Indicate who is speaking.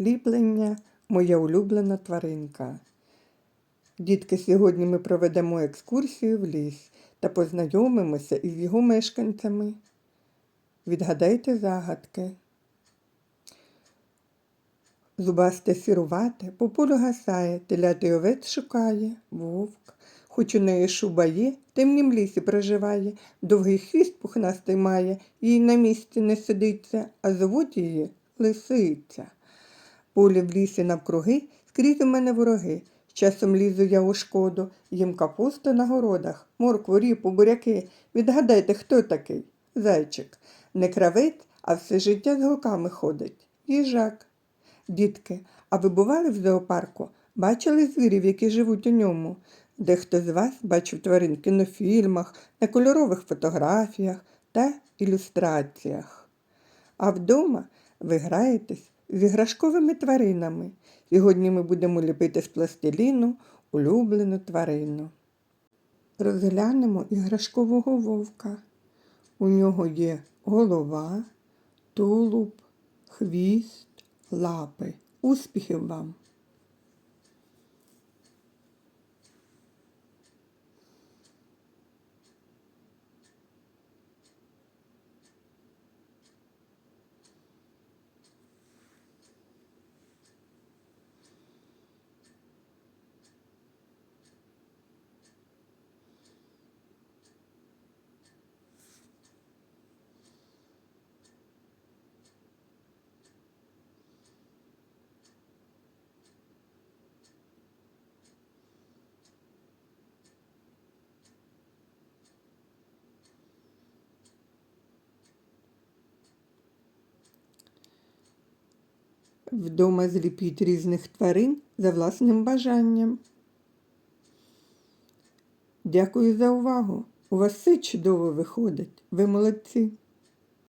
Speaker 1: ліплення моя улюблена тваринка. Дітки, сьогодні ми проведемо екскурсію в ліс та познайомимося із його мешканцями. Відгадайте загадки. Зубасте сірувате, по полю гасає, телятий овець шукає, вовк. Хоч у неї шуба є, темнім лісі проживає, довгий хвіст пухнастий має, їй на місці не сидиться, а зовуть її лисиця. Полі в лісі навкруги, скрізь у мене вороги. Часом лізу я у шкоду, їм капусту на городах, моркву, ріпу, буряки. Відгадайте, хто такий? Зайчик. Не кравець, а все життя з гуками ходить. Їжак. Дітки, а ви бували в зоопарку? Бачили звірів, які живуть у ньому? Дехто з вас бачив тварин в кінофільмах, на кольорових фотографіях та ілюстраціях. А вдома ви граєтесь з іграшковими тваринами. Сьогодні ми будемо ліпити з пластиліну улюблену тварину. Розглянемо іграшкового вовка. У нього є голова, тулуб, хвіст, лапи. Успіхів вам! Вдома зліпіть різних тварин за власним бажанням. Дякую за увагу. У вас все чудово виходить. Ви молодці.